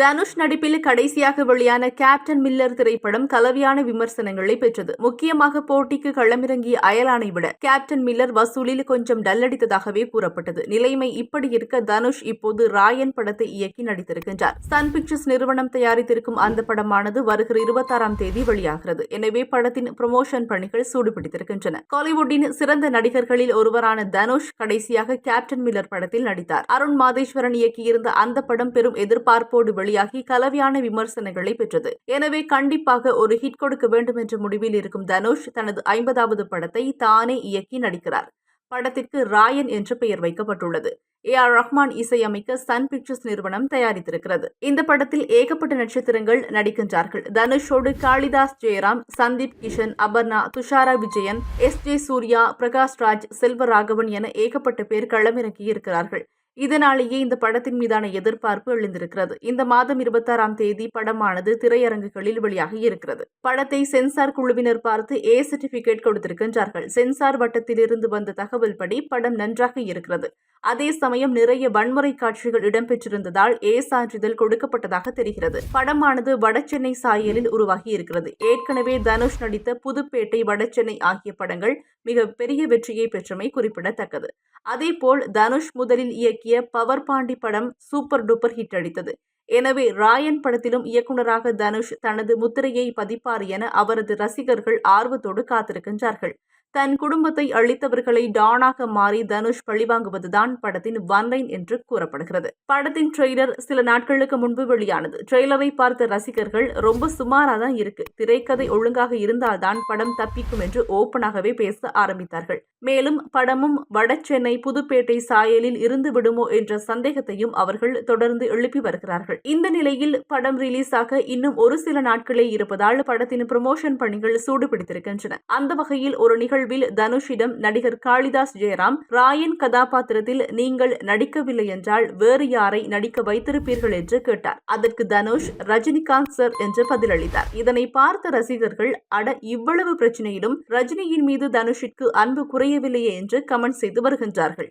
தனுஷ் நடிப்பில் கடைசியாக வெளியான கேப்டன் மில்லர் திரைப்படம் கலவையான விமர்சனங்களை பெற்றது. முக்கியமாக போட்டிக்கு களமிறங்கிய அயலானை விட கேப்டன் மில்லர் வசூலில் கொஞ்சம் டல்லடித்ததாகவே கூறப்பட்டது. நிலைமை இப்படி இருக்க தனுஷ் இப்போது ராயன் படத்தை இயக்கி நடித்திருக்கின்றார். சன் பிக்சர்ஸ் நிறுவனம் தயாரித்திருக்கும் அந்த படமானது வருகிற இருபத்தாறாம் தேதி வெளியாகிறது. எனவே படத்தின் ப்ரமோஷன் பணிகள் சூடுபிடித்திருக்கின்றன. காலிவுட்டின் சிறந்த நடிகர்களில் ஒருவரான தனுஷ் கடைசியாக கேப்டன் மில்லர் படத்தில் நடித்தார். அருண் மாதேஸ்வரன் இயக்கியிருந்த அந்த படம் பெரும் எதிர்பார்ப்போடு வெளியாகி கலவையான விமர்சனங்களை பெற்றது. எனவே கண்டிப்பாக ஒரு ஹிட் கொடுக்க வேண்டும் என்ற முடிவில் இருக்கும் தனுஷ் தனது ஐம்பதாவது படத்தை தானே இயக்கி நடிக்கிறார். படத்திற்கு ராயன் என்று பெயர் வைக்கப்பட்டுள்ளது. ஏ ஆர் ரஹ்மான் இசையமைக்க சன் பிக்சர்ஸ் நிறுவனம் தயாரித்திருக்கிறது. இந்த படத்தில் ஏகப்பட்ட நட்சத்திரங்கள் நடிக்கின்றார்கள். தனுஷோடு காளிதாஸ் ஜெயராம் சந்தீப் கிஷன் அபர்ணா துஷாரா விஜயன் எஸ் ஜே சூர்யா பிரகாஷ் ராஜ் செல்வராகவன் என ஏகப்பட்ட பேர் களமிறக்கி இருக்கிறார்கள் இதனாலேயே இந்த படத்தின் மீதான எதிர்பார்ப்பு எழுந்திருக்கிறது. இந்த மாதம் இருபத்தாறாம் தேதி படமானது திரையரங்குகளில் வெளியாகி இருக்கிறது. படத்தை சென்சார் குழுவினர் பார்த்து ஏ சர்டிபிகேட் கொடுத்திருக்கின்றார்கள். சென்சார் வட்டத்திலிருந்து வந்த தகவல் படி படம் நன்றாக இருக்கிறது. அதே சமயம் நிறைய வன்முறை காட்சிகள் இடம்பெற்றிருந்ததால் ஏ சான்றிதழ் கொடுக்கப்பட்டதாக தெரிகிறது. படமானது வடசென்னை சாயலில் உருவாகி இருக்கிறது. ஏற்கனவே தனுஷ் நடித்த புதுப்பேட்டை வடசென்னை ஆகிய படங்கள் மிக பெரிய வெற்றியை பெற்றமை குறிப்பிடத்தக்கது. அதேபோல் தனுஷ் முதலில் இயக்கிய பவர் பாண்டி படம் சூப்பர் டூப்பர் ஹிட் அடித்தது. எனவே ராயன் படத்திலும் இயக்குநராக தனுஷ் தனது முத்திரையை பதிப்பார் என அவரது ரசிகர்கள் ஆர்வத்தோடு காத்திருக்கின்றார்கள். தன் குடும்பத்தை அழித்தவர்களை டானாக மாறி தனுஷ் பழிவாங்குவதுதான் படத்தின் ஒன்லைன் என்று கூறப்படுகிறது. படத்தின் ட்ரெய்லர் சில நாட்களுக்கு முன்பு வெளியானது. ட்ரெய்லரை பார்த்த ரசிகர்கள் ரொம்ப சுமாரா தான் இருக்கு. திரைக்கதை ஒழுங்காக இருந்தால்தான் படம் தப்பிக்கும் என்று ஓப்பனாகவே பேச ஆரம்பித்தார்கள். மேலும் படமும் வடசென்னை புதுப்பேட்டை சாயலில் இருந்து விடுமோ என்ற சந்தேகத்தையும் அவர்கள் தொடர்ந்து எழுப்பி வருகிறார்கள். இந்த நிலையில் படம் ரிலீஸ் ஆக இன்னும் ஒரு சில நாட்களே இருப்பதால் படத்தின் ப்ரமோஷன் பணிகள் சூடுபிடித்திருக்கின்றன. அந்த வகையில் ஒரு நிகழ்வு நிகழ்வில் தனுஷிடம் நடிகர் காளிதாஸ் ஜெயராம் ராயன் கதாபாத்திரத்தில் நீங்கள் நடிக்கவில்லை என்றால் வேறு யாரை நடிக்க வைத்திருப்பீர்கள் என்று கேட்டார். அதற்கு தனுஷ் ரஜினிகாந்த் சார் என்று பதிலளித்தார். இதனை பார்த்த ரசிகர்கள் அட இவ்வளவு பிரச்சனையிலும் ரஜினியின் மீது தனுஷிற்கு அன்பு குறையவில்லையே என்று கமெண்ட் செய்து வருகின்றார்கள்.